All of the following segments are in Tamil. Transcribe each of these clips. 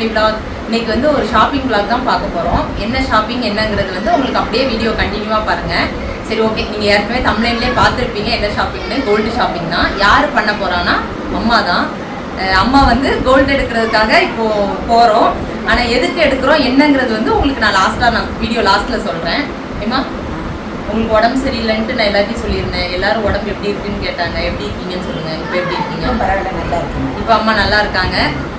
மீ பிளாக் இன்னைக்கு வந்து ஒரு ஷாப்பிங் பிளாக் தான் பார்க்க போகிறோம் என்ன ஷாப்பிங் என்னங்கிறது வந்து உங்களுக்கு அப்படியே வீடியோ கண்டினியூவாக பாருங்கள் சரி ஓகே நீங்கள் ஏற்கனவே தமிழ்லேயே பார்த்துருப்பீங்க என்ன ஷாப்பிங்னு கோல்டு ஷாப்பிங் தான். யார் பண்ண போகிறான்னா அம்மா தான். அம்மா வந்து கோல்டு எடுக்கிறதுக்காக இப்போ போகிறோம் ஆனால் எதுக்கு எடுக்கிறோம் என்னங்கிறது வந்து உங்களுக்கு நான் லாஸ்ட்டாக நான் வீடியோ லாஸ்ட்டில் சொல்கிறேன் ஏமா உங்களுக்கு உடம்பு சரியில்லைன்ட்டு நான் எல்லாத்தையும் சொல்லியிருந்தேன். எல்லாரும் உடம்பு எப்படி இருக்குன்னு கேட்டாங்க. எப்படி இருக்கீங்கன்னு சொல்லுங்க. இப்போ எப்படி இருக்கீங்க? பரவாயில்ல நல்லா இருக்குங்க இப்போ அம்மா நல்லா இருக்காங்க.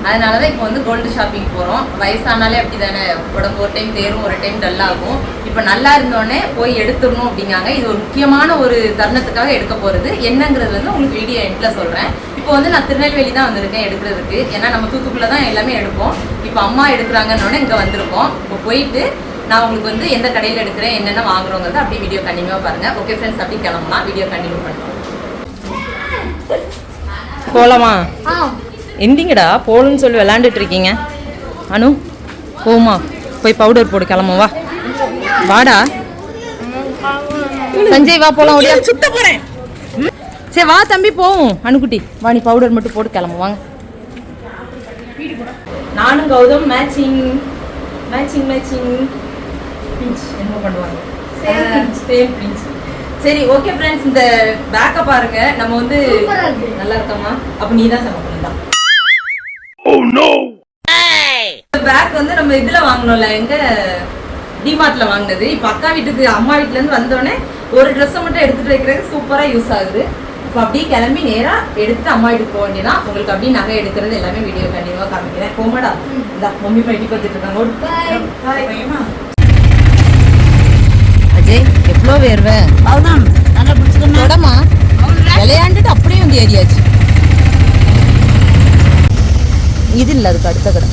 அதனால தான் இப்போ வந்து கோல்டு ஷாப்பிங் போகிறோம் வயசானாலே அப்படி தானே உடம்பு ஒரு டைம் தேரும் ஒரு டைம் டல்லாகும் இப்போ நல்லா இருந்தோடனே போய் எடுத்துடணும் அப்படிங்காங்க. இது ஒரு முக்கியமான ஒரு தருணத்துக்காக எடுக்க போகிறது என்னங்கிறது வந்து உங்களுக்கு வீடியோ எண்டில் சொல்கிறேன் இப்போ வந்து நான் திருநெல்வேலி தான் வந்திருக்கேன் எடுக்கிறதுக்கு. ஏன்னா நம்ம தூத்துக்குள்ளே தான் எல்லாமே எடுப்போம். இப்போ அம்மா எடுக்கிறாங்கன்னொடனே இங்கே வந்திருக்கோம். இப்போ போயிட்டு நான் உங்களுக்கு வந்து எந்த கடையில் எடுக்கிறேன் என்னென்ன வாங்குறோங்கிறத அப்படியே வீடியோ கண்டினியூவாக பாருங்கள் ஓகே ஃப்ரெண்ட்ஸ் அப்படி கிளம்பலாம் வீடியோ கண்டினியூ பண்ணுறோம் போகலாமா எந்திங்கடா போகணும்னு சொல்லி விளாண்டுட்டு இருக்கீங்க. அனு போமா போய் பவுடர் போடு கிளம்பு வா. வாடா. சஞ்சய் வா போலாம் ஓடியா. சுத்த போறேன். சரி வா தம்பி போவோம். அணுக்குட்டி வா நீ பவுடர் மட்டும் போட்டு கிளம்பு வாங்க. நானும் Gautham matching matching matching pinch என்ன பண்ணுவாங்க. சேம் பிஞ்ச் சரி ஓகே ஃப்ரெண்ட்ஸ் இந்த பேக்கை பாருங்க நம்ம வந்து நல்லா இருக்கமா? அப்ப நீ தான் சமைக்கலாம் பேக் வந்து நம்ம இதுல வாங்கினோம்ல எங்க டிமார்ட்ல வாங்கினது. இப்ப அக்கா வீட்டுக்கு அம்மா வீட்ல இருந்து வந்தோடனே ஒரு ட்ரெஸ்ஸை மட்டும் எடுத்துட்டு வைக்கிறதுக்கு சூப்பரா யூஸ் ஆகுது. இப்போ அப்படியே கிளம்பி நேரா எடுத்து அம்மா வீட்டுக்கு போக வேண்டியதான் உங்களுக்கு அப்படியே நகை எடுக்கிறது எல்லாமே வீடியோ கண்டிப்பா காமிக்கிறேன். போமாடா இந்த மம்மி பைட்டி பார்த்துட்டு இருக்காங்க. அஜய் எவ்வளோ வேர்வை? நல்லா பிடிச்சிக்கணும் விளையாண்டுட்டு அப்படியே வந்து ஏறியாச்சு. இது இல்லை அதுக்கு அடுத்த கடை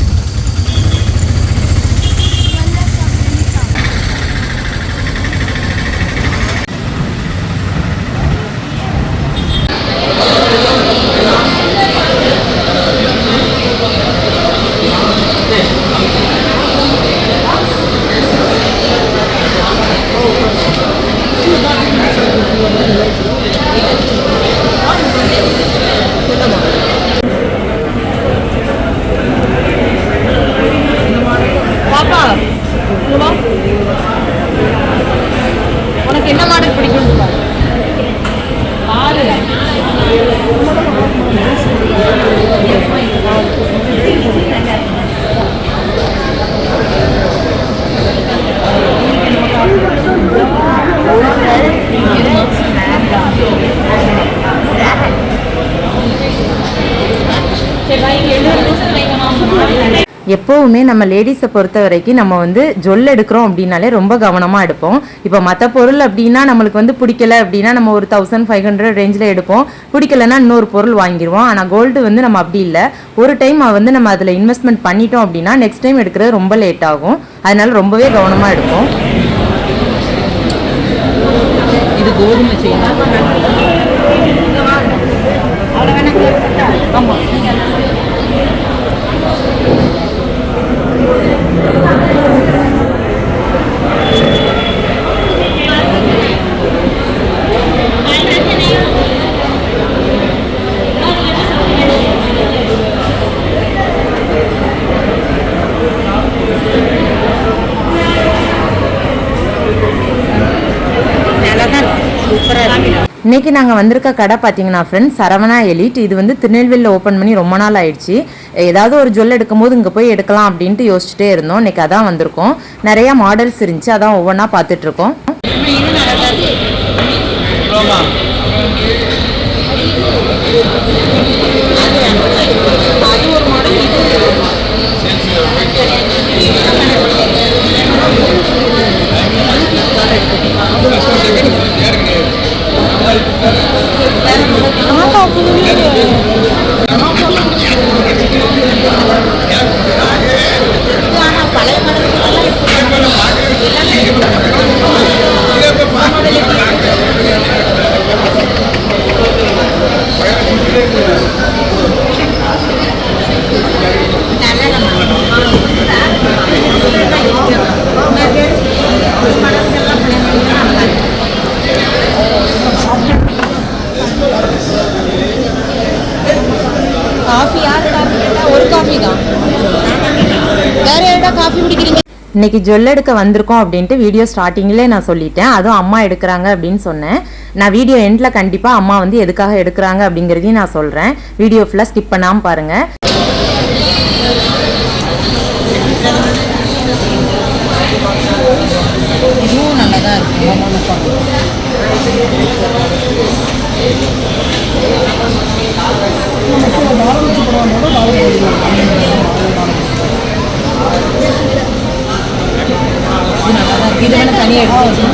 எப்போவுமே நம்ம லேடிஸை பொறுத்த வரைக்கும் நம்ம வந்து ஜொல் எடுக்கிறோம் அப்படின்னாலே ரொம்ப கவனமாக எடுப்போம். இப்போ மற்ற பொருள் அப்படின்னா நம்மளுக்கு வந்து பிடிக்கல அப்படின்னா நம்ம ஒரு தௌசண்ட் ஃபைவ் ஹண்ட்ரட் ரேஞ்சில் எடுப்போம். பிடிக்கலன்னா இன்னொரு பொருள் வாங்கிடுவோம். ஆனால் கோல்டு வந்து நம்ம அப்படி இல்லை. ஒரு டைம் வந்து நம்ம அதில் இன்வெஸ்ட்மெண்ட் பண்ணிட்டோம் அப்படின்னா நெக்ஸ்ட் டைம் எடுக்கிறது ரொம்ப லேட் ஆகும். அதனால ரொம்பவே கவனமாக எடுப்போம். இது கோதுமை செயின் ஆமாம் இன்னைக்கு நாங்கள் வந்திருக்க கடை பார்த்தீங்கன்னா ஃப்ரெண்ட்ஸ் சரவணா எலிட் இது வந்து திருநெல்வேலியில் ஓப்பன் பண்ணி ரொம்ப நாள் ஆயிடுச்சு ஏதாவது ஒரு ஜுவல் எடுக்கும்போது இங்கே போய் எடுக்கலாம் அப்படின்ட்டு யோசிச்சுட்டே இருந்தோம் இன்றைக்கி அதான் வந்திருக்கோம் நிறையா மாடல்ஸ் இருந்துச்சு அதான் ஒவ்வொன்றா பார்த்துட்ருக்கோம் இன்னைக்கு ஜுவல் எடுக்க வந்திருக்கோம் அப்படின்ட்டு வீடியோ ஸ்டார்டிங்லேயே நான் சொல்லிட்டேன். அதுவும் அம்மா எடுக்கிறாங்க அப்படின்னு சொன்னேன். நான் வீடியோ எண்டில் கண்டிப்பாக அம்மா வந்து எதுக்காக எடுக்கிறாங்க அப்படிங்கிறதையும் நான் சொல்கிறேன் வீடியோ ஃபுல்லாக ஸ்கிப் பண்ணாமல் பாருங்கள் இதுவும் நல்லா தான் இது வந்து தனியாக எடுத்து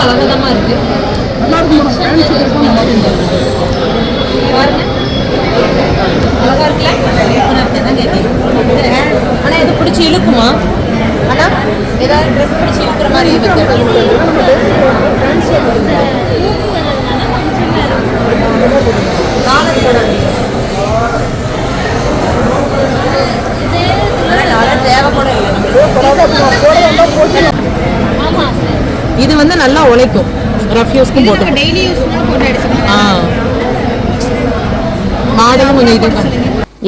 அழகதமாக இருக்கு அழகா இருக்குல்ல ஆனால் இது பிடிச்சி இழுக்குமா ஆனால் ஏதாவது ட்ரெஸ் பிடிச்சி இழுக்கிற மாதிரி இது வந்து நல்லா உழைக்கும். ரஃப் யூஸ்க்கும் போட்டு டெய்லி யூஸ் போட்டு அடிச்சுக்கலாம்? ஆ. மாடலும் கொஞ்சம் இது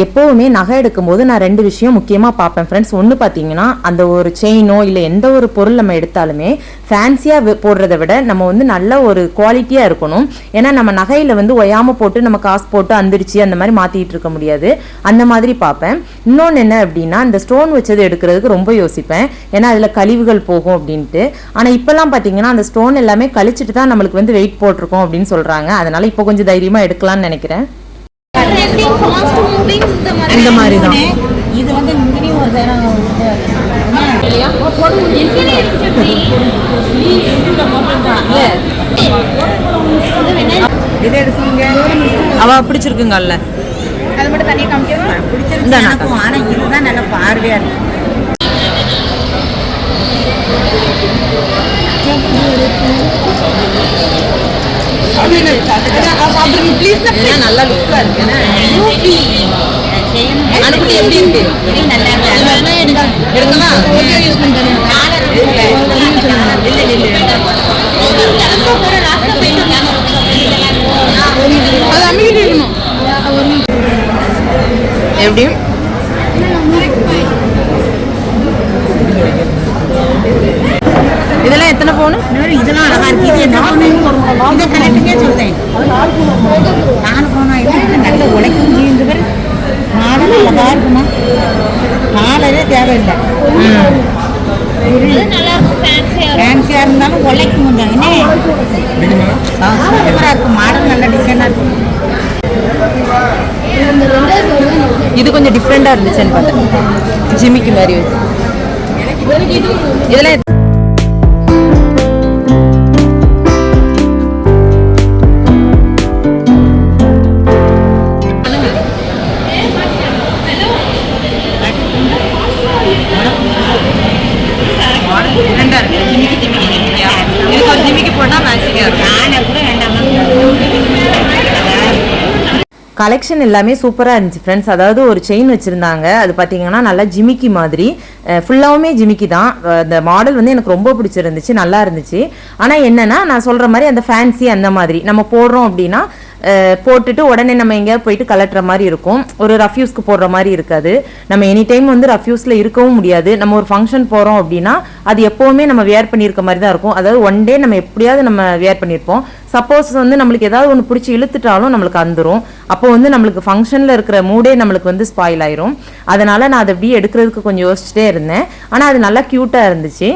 எப்போவுமே நகை எடுக்கும்போது நான் ரெண்டு விஷயம் முக்கியமாக பார்ப்பேன் ஃப்ரெண்ட்ஸ் ஒன்று பார்த்தீங்கன்னா அந்த ஒரு செயினோ இல்லை எந்த ஒரு பொருள் நம்ம எடுத்தாலுமே ஃபேன்சியாக போடுறத விட நம்ம வந்து நல்ல ஒரு குவாலிட்டியாக இருக்கணும். ஏன்னா நம்ம நகையில் வந்து ஒயாமல் போட்டு நம்ம காசு போட்டு அந்திரிச்சு அந்த மாதிரி மாற்றிக்கிட்டு இருக்க முடியாது. அந்த மாதிரி பார்ப்பேன். இன்னொன்று என்ன அப்படின்னா இந்த ஸ்டோன் வச்சது எடுக்கிறதுக்கு ரொம்ப யோசிப்பேன். ஏன்னா அதில் கழிவுகள் போகும் அப்படின்ட்டு. ஆனால் இப்போல்லாம் பார்த்தீங்கன்னா அந்த ஸ்டோன் எல்லாமே கழிச்சிட்டு தான் நம்மளுக்கு வந்து வெயிட் போட்டிருக்கோம் அப்படின்னு சொல்கிறாங்க அதனால் இப்போ கொஞ்சம் தைரியமாக எடுக்கலாம்னு நினைக்கிறேன். இந்த மாதிரி தான். இது வந்து இங்கேயும் ஒரு தரம் அவ பிடிச்சிருக்குங்கல்ல. அது மட்டும் தனியாக காமிக்கவா? பிடிச்சிருக்கு எனக்கும் ஆனால் இதுதான் நல்லா பார்வையாக இருக்கு. நல்லா லுக்கா இருக்கு. அனுப்பி எப்படி இருக்கு? நல்லா இருக்கு எடுக்கவா எப்படி இதெல்லாம் எத்தனை பவுன் இதெல்லாம் அழகா இருக்கு. இது என்ன கலெக்டிங்கே சொல்றேன். நாலு போனா இது நல்ல உழைக்கும் இந்த பேர் மாடல் அழகா இருக்குமா? மாடலே தேவையில்லை. ஃபேன்சியாக இருந்தாலும் உழைக்கும் கொஞ்சம். என்ன? சூப்பராக இருக்கும். மாடல் நல்ல டிசைனாக இருக்கும். இது கொஞ்சம் டிஃப்ரெண்டா இருந்துச்சுன்னு பார்த்தேன். ஜிமிக்கு மாதிரி. வச்சு இதெல்லாம் கலெக்ஷன் எல்லாமே சூப்பராக இருந்துச்சு ஃப்ரெண்ட்ஸ் அதாவது ஒரு செயின் வச்சுருந்தாங்க. அது பார்த்தீங்கன்னா நல்லா ஜிமிக்கி மாதிரி. ஃபுல்லாகவுமே ஜிமிக்கி தான். அந்த மாடல் வந்து எனக்கு ரொம்ப பிடிச்சிருந்துச்சு நல்லா இருந்துச்சு. ஆனால் என்னென்னா நான் சொல்கிற மாதிரி அந்த ஃபேன்சி அந்த மாதிரி நம்ம போடுறோம் அப்படின்னா போட்டுட்டு உடனே நம்ம எங்கேயாவது போயிட்டு கலட்டுற மாதிரி இருக்கும். ஒரு ரஃப்யூஸ்க்கு போடுற மாதிரி இருக்காது. நம்ம எனி டைம் வந்து ரஃப்யூஸில் இருக்கவும் முடியாது. நம்ம ஒரு ஃபங்க்ஷன் போகிறோம் அப்படின்னா அது எப்போவுமே நம்ம வேர் பண்ணியிருக்க மாதிரி தான் இருக்கும். அதாவது ஒன் டே நம்ம எப்படியாவது நம்ம வேர் பண்ணியிருப்போம். சப்போஸ் வந்து நம்மளுக்கு ஏதாவது ஒன்று பிடிச்சி இழுத்துட்டாலும் நம்மளுக்கு வந்துடும் அப்போ வந்து நம்மளுக்கு ஃபங்க்ஷனில் இருக்கிற மூடே நம்மளுக்கு வந்து ஸ்பாயில் ஆயிரும். அதனால நான் அதை அப்படியே எடுக்கிறதுக்கு கொஞ்சம் யோசிச்சுட்டே இருந்தேன். ஆனால் அது நல்லா க்யூட்டாக இருந்துச்சு.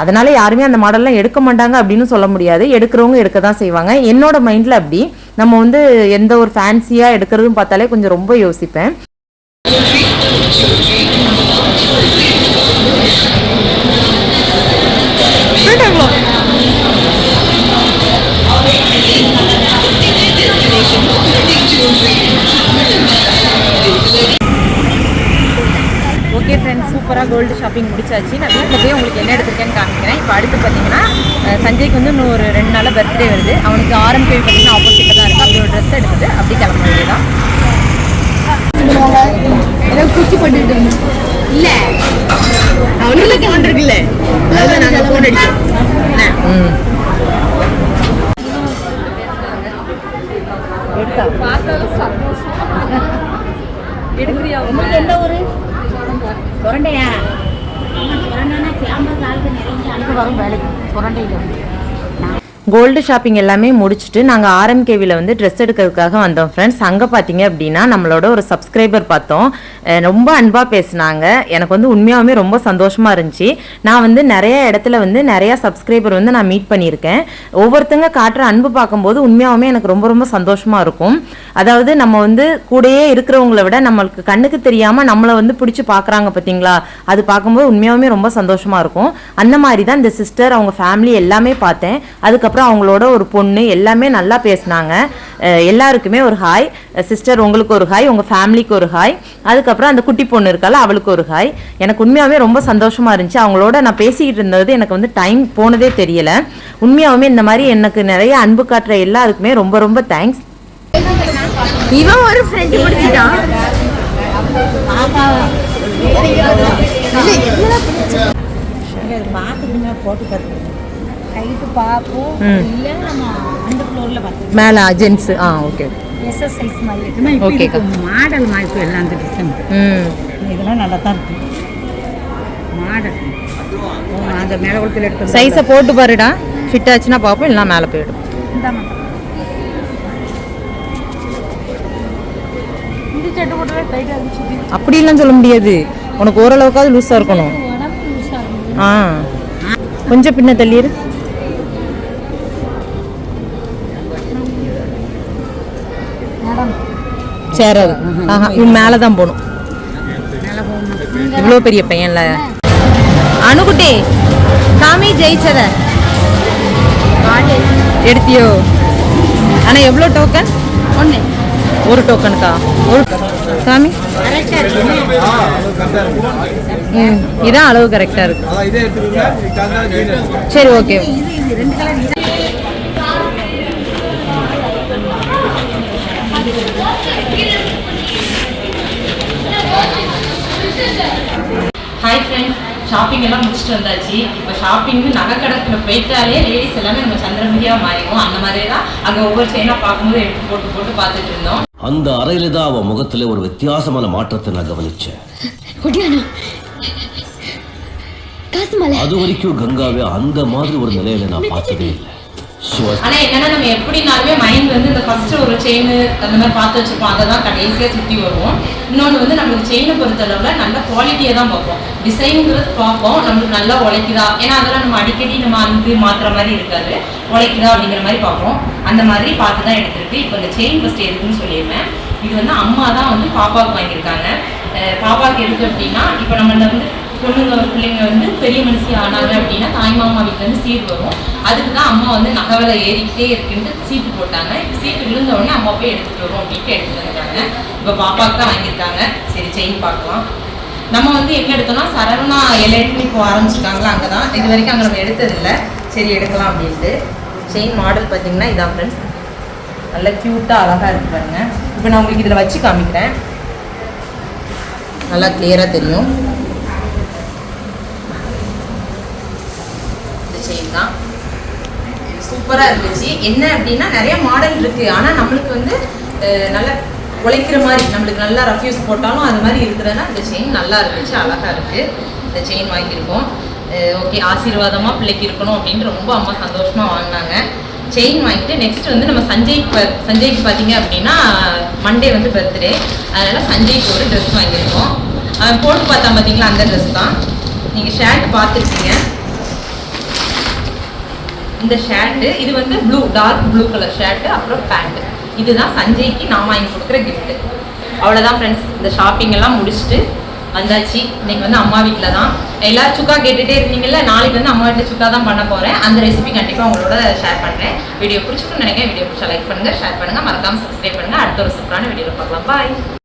அதனால யாருமே அந்த மாடல்லாம் எடுக்க மாட்டாங்க அப்படின்னு சொல்ல முடியாது. எடுக்கிறவங்க எடுக்க தான் செய்வாங்க. என்னோட மைண்டில் அப்படி. நம்ம வந்து எந்த ஒரு ஃபேன்சியாக எடுக்கிறதும் பார்த்தாலே கொஞ்சம் ரொம்ப யோசிப்பேன். ஓகே ஃப்ரெண்ட்ஸ் சூப்பராக கோல்டு ஷாப்பிங் முடிச்சாச்சு. நான் வீட்டில் போய் உங்களுக்கு என்ன எடுத்திருக்கேன்னு காமிக்கிறேன். இப்போ அடுத்து பார்த்தீங்கன்னா சஞ்சய்க்கு வந்து இன்னும் ஒரு ரெண்டு நாளில் பர்த்டே வருது. அவனுக்கு ஆரம்பி பார்த்தீங்கன்னா ஆப்போசிட்டில் தான் இருக்கு இது ஒரு ட்ரெஸ் எடுத்துட்டு அப்படி கிளம்ப வேண்டியதான் ஏதோ குச்சி போட்டுட்டு இல்ல அவனுக்கு ஃபோன் இருக்குல்ல அதான் நாங்க ஃபோன் அடிச்சோம் ம் எந்த ஊரு சுரண்டையா சுரண்டைனா கேமரா ஆளுக்கு நிறைய அனுப்பி வரும் வேலைக்கு சுரண்டையில் கோல்டு ஷாப்பிங் எல்லாமே முடிச்சுட்டு நாங்கள் ஆர்எம்கேவியில் வந்து ட்ரெஸ் எடுக்கிறதுக்காக வந்தோம் ஃப்ரெண்ட்ஸ் அங்கே பார்த்தீங்க அப்படின்னா நம்மளோட ஒரு சப்ஸ்கிரைபர் பார்த்தோம். ரொம்ப அன்பாக பேசினாங்க. எனக்கு வந்து உண்மையாகவே ரொம்ப சந்தோஷமாக இருந்துச்சு. நான் வந்து நிறைய இடத்துல வந்து நிறைய சப்ஸ்கிரைபர் வந்து நான் மீட் பண்ணியிருக்கேன். ஒவ்வொருத்தங்க காட்டுற அன்பு பார்க்கும்போது உண்மையாகவே எனக்கு ரொம்ப ரொம்ப சந்தோஷமாக இருக்கும். அதாவது நம்ம வந்து கூடயே இருக்கிறவங்கள விட நம்மளுக்கு கண்ணுக்கு தெரியாமல் நம்மளை வந்து பிடிச்சி பார்க்குறாங்க பார்த்தீங்களா? அது பார்க்கும்போது உண்மையாகவே ரொம்ப சந்தோஷமாக இருக்கும். அந்த மாதிரி தான் இந்த சிஸ்டர் அவங்க ஃபேமிலி எல்லாமே பார்த்தேன். அதுக்கப்புறம் அவங்களோட ஒரு பொண்ணு எல்லாமே நல்லா பேசினாங்க. எல்லாருக்குமே ஒரு ஹாய் சிஸ்டர் உங்களுக்கு ஒரு ஹாய் உங்கள் ஃபேமிலிக்கு ஒரு ஹாய் அதுக்கப்புறம் அந்த குட்டி பொண்ணு இருக்கால அவளுக்கு ஒரு ஹாய் எனக்கு உண்மையாகவே ரொம்ப சந்தோஷமாக இருந்துச்சு. அவங்களோட நான் பேசிக்கிட்டு இருந்தது எனக்கு வந்து டைம் போனதே தெரியல. உண்மையாகவே இந்த மாதிரி எனக்கு நிறைய அன்பு காட்டுற எல்லாருக்குமே ரொம்ப ரொம்ப தேங்க்ஸ் இவன் ஒரு ஃப்ரெண்ட் பிடிச்சிட்டான் போட்டு பார்த்து கைட்டு பார்ப்போம். இல்லை நம்ம அந்த ஃப்ளோரில் பார்த்து மேலே ஜென்ஸ் ஆ ஓகே எஸ்எஸ் சைஸ் மாதிரி ஓகேக்கா. இதுக்கு மாடல் மாதிரி எல்லாம் அந்த டிசைன் ம். இதெல்லாம் நல்லா தான் இருக்கு மாடல் அந்த மேலே குளத்தில் எடுத்து சைஸை போட்டு பாருடா. ஃபிட் ஆச்சுன்னா பார்ப்போம் இல்லைனா மேலே போயிடும் அப்படிலாம் சொல்ல முடியாது. உனக்கு ஓரளவுக்காவது லூஸாக இருக்கணும். ஆ. கொஞ்சம் பின்ன தள்ளிடு. சேராது. ஆஹா இவன் மேலே தான் போகணும் இவ்வளோ பெரிய பையன்ல. அணுகுட்டி காமி ஜெயிச்சத. எடுத்தியோ? ஆனால் எவ்வளோ டோக்கன் ஒன்று ஒரு டோக்கனுக்கா ஒரு காமி கரெக்டாக இருக்கு ம் இதான் அளவு கரெக்டாக இருக்கு. சரி ஓகே இது இது ரெண்டு கலர் இது ஹாய் ஃப்ரெண்ட்ஸ் ஷாப்பிங் எல்லாம் முடிச்சுட்டு வந்தாச்சு. இப்போ ஷாப்பிங் நகை போயிட்டாலே லேடிஸ் எல்லாமே நம்ம சந்திரமுகியாக மாறிடும் அந்த மாதிரி தான் அங்கே ஒவ்வொரு செயினாக பார்க்கும்போது எடுத்து போட்டு போட்டு பார்த்துட்டு இருந்தோம். அந்த அறையில தான் அவன் முகத்துல ஒரு வித்தியாசமான மாற்றத்தை நான் கவனிச்சேன். அது வரைக்கும் கங்காவை அந்த மாதிரி ஒரு நிலையில நான் பார்த்ததே இல்லை. ஆனா ஆனால் என்னன்னா நம்ம எப்படினாலுமே மைண்ட் வந்து இந்த ஃபர்ஸ்ட் ஒரு செயின் அந்த மாதிரி பார்த்து வச்சுருப்போம். அதை தான் கடைசியாக சுற்றி வருவோம். இன்னொன்று வந்து நம்மளுக்கு செயினை பொறுத்தளவில் நல்ல குவாலிட்டியை தான் பார்ப்போம். டிசைனுங்கிறது பார்ப்போம். நம்மளுக்கு நல்லா உழைக்குதா? ஏன்னா அதெல்லாம் நம்ம அடிக்கடி நம்ம வந்து மாற்றுற மாதிரி இருக்காது. உழைக்குதா அப்படிங்கிற மாதிரி பார்ப்போம். அந்த மாதிரி பார்த்து தான் எடுத்துருக்கு. இப்போ இந்த செயின் ஃபஸ்ட் எதுக்குன்னு சொல்லியிருந்தேன். இது வந்து அம்மா தான் வந்து பாப்பாவுக்கு வாங்கியிருக்காங்க. பாப்பாவுக்கு எதுக்கு அப்படின்னா இப்போ நம்ம வந்து பொண்ணுங்க பிள்ளைங்க வந்து பெரிய மனுஷி ஆனாங்க அப்படின்னா தாய் மாமா வீட்டுல சீர் வரும். அதுக்கு தான் அம்மா வந்து நகவலை ஏறிக்கிட்டே இருக்குன்ட்டு சீட்டு போட்டாங்க. இப்போ சீட்டு விழுந்த உடனே அம்மா போய் எடுத்துகிட்டு வரும் அப்படின்ட்டு எடுத்துகிட்டு வந்துட்டாங்க இப்போ பாப்பாவுக்கு தான் வாங்கியிருக்காங்க. சரி செயின் பார்க்கலாம். நம்ம வந்து எங்கே எடுத்தோம்னா சரவணா எல்லைன்னு இப்போ ஆரம்பிச்சிருக்காங்களா அங்கே தான் இது வரைக்கும் அங்கே நம்ம எடுத்ததில்லை. சரி எடுக்கலாம் அப்படின்ட்டு. செயின் மாடல் பார்த்தீங்கன்னா இதான் ஃப்ரெண்ட்ஸ் நல்ல க்யூட்டாக அழகாக இருக்கு பாருங்க. இப்போ நான் உங்களுக்கு இதில் வச்சு காமிக்கிறேன். நல்லா கிளியராக தெரியும் இந்த செயின் தான் சூப்பராக இருந்துச்சு. என்ன அப்படின்னா நிறைய மாடல் இருக்குது ஆனால் நம்மளுக்கு வந்து நல்ல உழைக்கிற மாதிரி நம்மளுக்கு நல்லா ரஃப்யூஸ் போட்டாலும் அது மாதிரி இருக்கிறதுனா இந்த செயின் நல்லா இருந்துச்சு அழகாக இருக்குது இந்த செயின் வாங்கியிருக்கோம். ஓகே ஆசீர்வாதமாக பிள்ளைக்கு இருக்கணும் அப்படின்னு ரொம்ப அம்மா சந்தோஷமாக வாங்கினாங்க. செயின் வாங்கிட்டு நெக்ஸ்ட் வந்து நம்ம சஞ்சய்க்கு ப- சஞ்சய்க்கு பார்த்தீங்க அப்படின்னா மண்டே வந்து பர்த்டே அதனால் சஞ்சய்க்கு ஒரு ட்ரெஸ் வாங்கியிருக்கோம். போட்டு பார்த்தா பார்த்தீங்களா அந்த ட்ரெஸ் தான். நீங்கள் ஷர்ட் பார்த்துருக்கீங்க இந்த ஷர்ட்டு இது வந்து blue dark blue colour shirt அப்புறம் பேண்ட் இதுதான் சஞ்சய்க்கு நான் வாங்கி கொடுக்குற கிஃப்ட்டு அவ்வளோதான் ஃப்ரெண்ட்ஸ் இந்த ஷாப்பிங் எல்லாம் முடிச்சுட்டு வந்தாச்சு. இன்னைக்கு வந்து அம்மா வீட்டில் தான். எல்லாரும் சுக்கா கேட்டுகிட்டே இருக்கீங்கல்ல நாளைக்கு வந்து அம்மா வீட்டில் சுக்கா தான் பண்ண போகிறேன் அந்த ரெசிபி கண்டிப்பாக உங்களோட ஷேர் பண்ணுறேன் வீடியோ பிடிச்சிருக்குன்னு நினைக்கிறேன். வீடியோ பிடிச்சா லைக் பண்ணுங்கள் ஷேர் பண்ணுங்கள் மறக்காமல் சப்ஸ்கிரைப் பண்ணுங்கள் அடுத்த ஒரு சூப்பரான வீடியோவில் பார்க்கலாம். பாய்